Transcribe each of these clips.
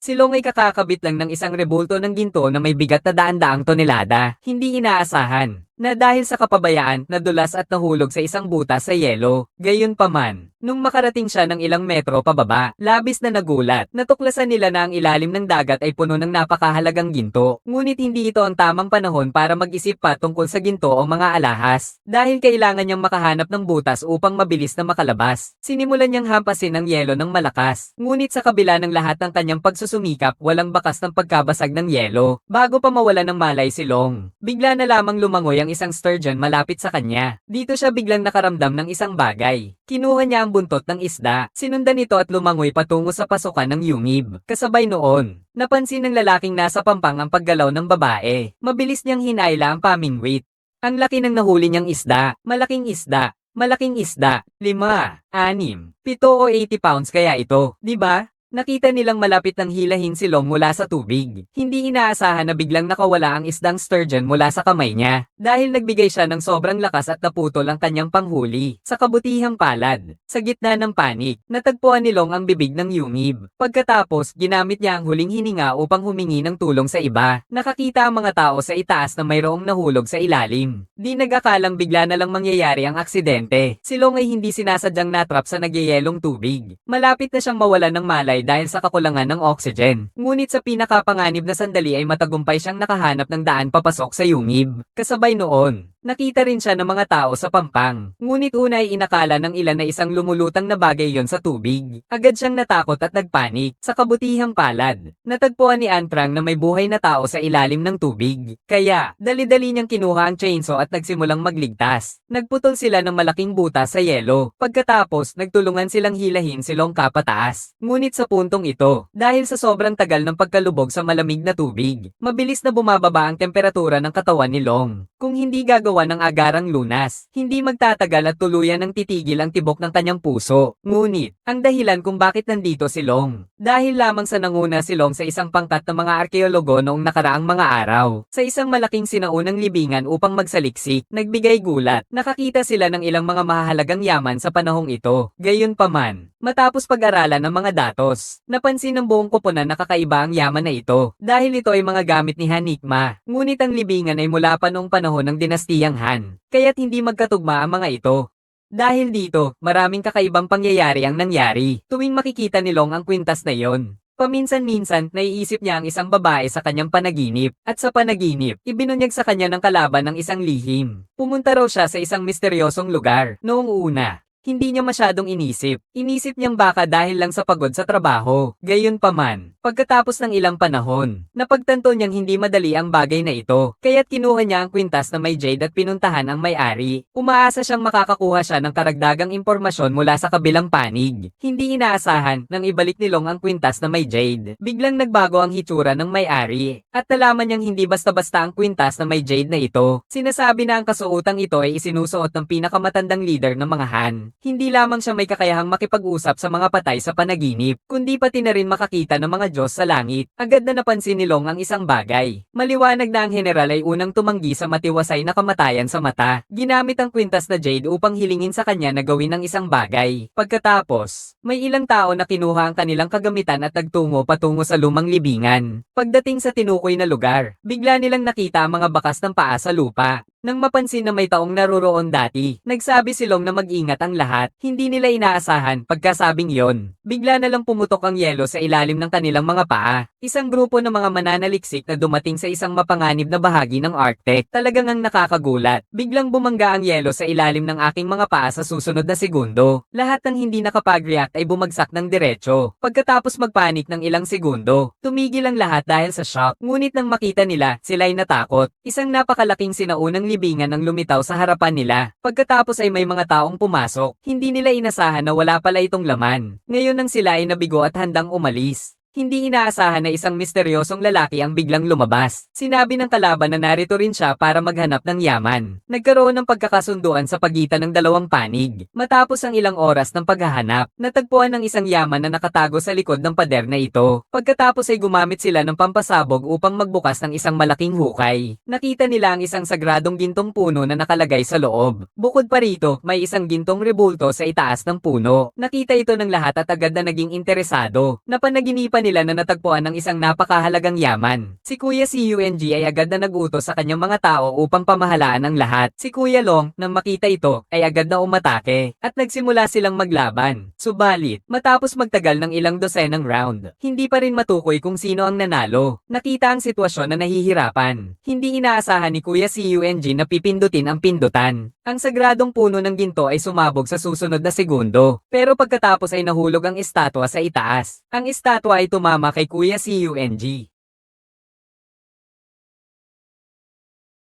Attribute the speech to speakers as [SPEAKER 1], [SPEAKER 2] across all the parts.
[SPEAKER 1] Si Long ay kakakabit lang ng isang rebulto ng ginto na may bigat na daan-daang tonelada. Hindi inaasahan na dahil sa kapabayaan, nadulas at nahulog sa isang butas sa yelo. Gayon pa man, nung makarating siya ng ilang metro pababa, labis na nagulat. Natuklasan nila na ang ilalim ng dagat ay puno ng napakahalagang ginto. Ngunit hindi ito ang tamang panahon para mag-isip pa tungkol sa ginto o mga alahas. Dahil kailangan niyang makahanap ng butas upang mabilis na makalabas. Sinimulan niyang hampasin ang yelo ng malakas. Ngunit sa kabila ng lahat ng kanyang pagsusumikap, walang bakas ng pagkabasag ng yelo. Bago pa mawala ng malay si Long, bigla na lamang lumangoy ang isang sturgeon malapit sa kanya. Dito siya biglang nakaramdam ng isang bagay. Kinuha niya ang buntot ng isda, sinundan ito at lumangoy patungo sa pasukan ng yungib. Kasabay noon, napansin ng lalaking nasa pampang ang paggalaw ng babae. Mabilis niyang hinayla ang pamingwit. Ang laki ng nahuli niyang isda, malaking isda, malaking isda, lima, anim, pito o 80 pounds kaya ito, di ba? Nakita nilang malapit ng hilahin si Long mula sa tubig. Hindi inaasahan na biglang nakawala ang isdang sturgeon mula sa kamay niya. Dahil nagbigay siya ng sobrang lakas at naputol ang kanyang panghuli. Sa kabutihang palad, sa gitna ng panik, natagpuan ni Long ang bibig ng yungib. Pagkatapos, ginamit niya ang huling hininga upang humingi ng tulong sa iba. Nakakita ang mga tao sa itaas na mayroong nahulog sa ilalim. Di nag-akalang bigla na lang mangyayari ang aksidente. Si Long ay hindi sinasadyang natrap sa nagyayelong tubig. Malapit na siyang mawalan ng malay dahil sa kakulangan ng oxygen. Ngunit sa pinakapanganib na sandali ay matagumpay siyang nakahanap ng daan papasok sa yungib. Kasabay noon, nakita rin siya ng mga tao sa pampang. Ngunit una ay inakala ng ilan na isang lumulutang na bagay yon sa tubig. Agad siyang natakot at nagpanik. Sa kabutihang palad, natagpuan ni Antrang na may buhay na tao sa ilalim ng tubig. Kaya, dali-dali niyang kinuha ang chainsaw at nagsimulang magligtas. Nagputol sila ng malaking butas sa yelo. Pagkatapos, nagtulungan silang hilahin si Long kapataas. Ngunit sa puntong ito, dahil sa sobrang tagal ng pagkalubog sa malamig na tubig, mabilis na bumababa ang temperatura ng katawan ni Long. Kung hindi gagawa ng agarang lunas, hindi magtatagal at tuluyan ng titigil ang tibok ng kanyang puso. Ngunit, ang dahilan kung bakit nandito si Long, dahil lamang sa nanguna si Long sa isang pangkat ng mga arkeologo noong nakaraang mga araw, sa isang malaking sinaunang libingan upang magsaliksik, nagbigay gulat, nakakita sila ng ilang mga mahalagang yaman sa panahong ito. Gayon pa man, matapos pag-aralan ng mga datos, napansin ng buong koponan na kakaiba ang yaman na ito, dahil ito ay mga gamit ni Hanikma. Ngunit ang libingan ay mula pa noong panahon ng dinastiyang Han, kaya't hindi magkatugma ang mga ito. Dahil dito, maraming kakaibang pangyayari ang nangyari. Tuwing makikita ni Long ang kwintas na yon, Paminsan-minsan, naiisip niya ang isang babae sa kanyang panaginip, at sa panaginip, ibinunyag sa kanya ng kalaban ng isang lihim. Pumunta raw siya sa isang misteryosong lugar. Noong una, hindi niya masyadong inisip. Inisip niyang baka dahil lang sa pagod sa trabaho. Gayon pa man, pagkatapos ng ilang panahon, napagtanto niyang hindi madali ang bagay na ito. Kaya't kinuha niya ang kwintas na may jade at pinuntahan ang may-ari. Umaasa siyang makakakuha siya ng karagdagang impormasyon mula sa kabilang panig. Hindi inaasahan nang ibalik ni Long ang kwintas na may jade. Biglang nagbago ang hitsura ng may-ari. At nalaman niyang hindi basta-basta ang kwintas na may jade na ito. Sinasabi na ang kasuotang ito ay isinusuot ng pinakamatandang leader ng mga Han. Hindi lamang siya may kakayahang makipag-usap sa mga patay sa panaginip, kundi pati na rin makakita ng mga Diyos sa langit. Agad na napansin ni Long ang isang bagay. Maliwanag na ang general ay unang tumanggi sa matiwasay na kamatayan sa mata. Ginamit ang kwintas na Jade upang hilingin sa kanya na gawin ang isang bagay. Pagkatapos, may ilang tao na kinuha ang kanilang kagamitan at nagtungo patungo sa lumang libingan. Pagdating sa tinukoy na lugar, bigla nilang nakita ang mga bakas ng paa sa lupa. Nang mapansin na may taong naroroon dati, nagsabi si Long na mag-ingat ang lahat. Hindi nila inaasahan pagkasabing yon. Bigla na lang pumutok ang yelo sa ilalim ng kanilang mga paa. Isang grupo ng mga mananaliksik na dumating sa isang mapanganib na bahagi ng Arctic. Talagang ang nakakagulat. Biglang bumangga ang yelo sa ilalim ng aking mga paa sa susunod na segundo. Lahat ng hindi nakapag-react ay bumagsak ng diretsyo. Pagkatapos magpanik ng ilang segundo, tumigil ang lahat dahil sa shock. Ngunit nang makita nila, sila ay natakot. Isang napakalaking sinaunang libingan ang lumitaw sa harapan nila. Pagkatapos ay may mga taong pumasok. Hindi nila inasahan na wala pala itong laman. Ngayon nang sila ay nabigo at handang umalis. Hindi inaasahan na isang misteryosong lalaki ang biglang lumabas. Sinabi ng kalaban na narito rin siya para maghanap ng yaman. Nagkaroon ng pagkakasunduan sa pagitan ng dalawang panig. Matapos ang ilang oras ng paghahanap, natagpuan ng isang yaman na nakatago sa likod ng pader na ito. Pagkatapos ay gumamit sila ng pampasabog upang magbukas ng isang malaking hukay. Nakita nila ang isang sagradong gintong puno na nakalagay sa loob. Bukod pa rito, may isang gintong rebulto sa itaas ng puno. Nakita ito ng lahat at agad na naging interesado. Napanaginipan nila na natagpuan ng isang napakahalagang yaman. Si Kuya CUNG ay agad na nagutos sa kanyang mga tao upang pamahalaan ang lahat. Si Kuya Long, nang makita ito, ay agad na umatake at nagsimula silang maglaban. Subalit, matapos magtagal ng ilang dosenang round, hindi pa rin matukoy kung sino ang nanalo. Nakita ang sitwasyon na nahihirapan. Hindi inaasahan ni Kuya CUNG na pipindutin ang pindutan. Ang sagradong puno ng ginto ay sumabog sa susunod na segundo. Pero pagkatapos ay nahulog ang estatwa sa itaas. Ang estatwa ay tumama kay Kuya CUNG.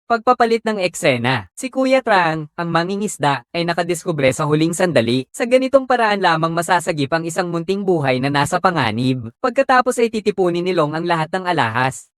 [SPEAKER 1] Pagpapalit ng eksena, si Kuya Trang, ang mangingisda, ay nakadiskubre sa huling sandali. Sa ganitong paraan lamang masasagip ang isang munting buhay na nasa panganib. Pagkatapos ay titipunin ni Long ang lahat ng alahas.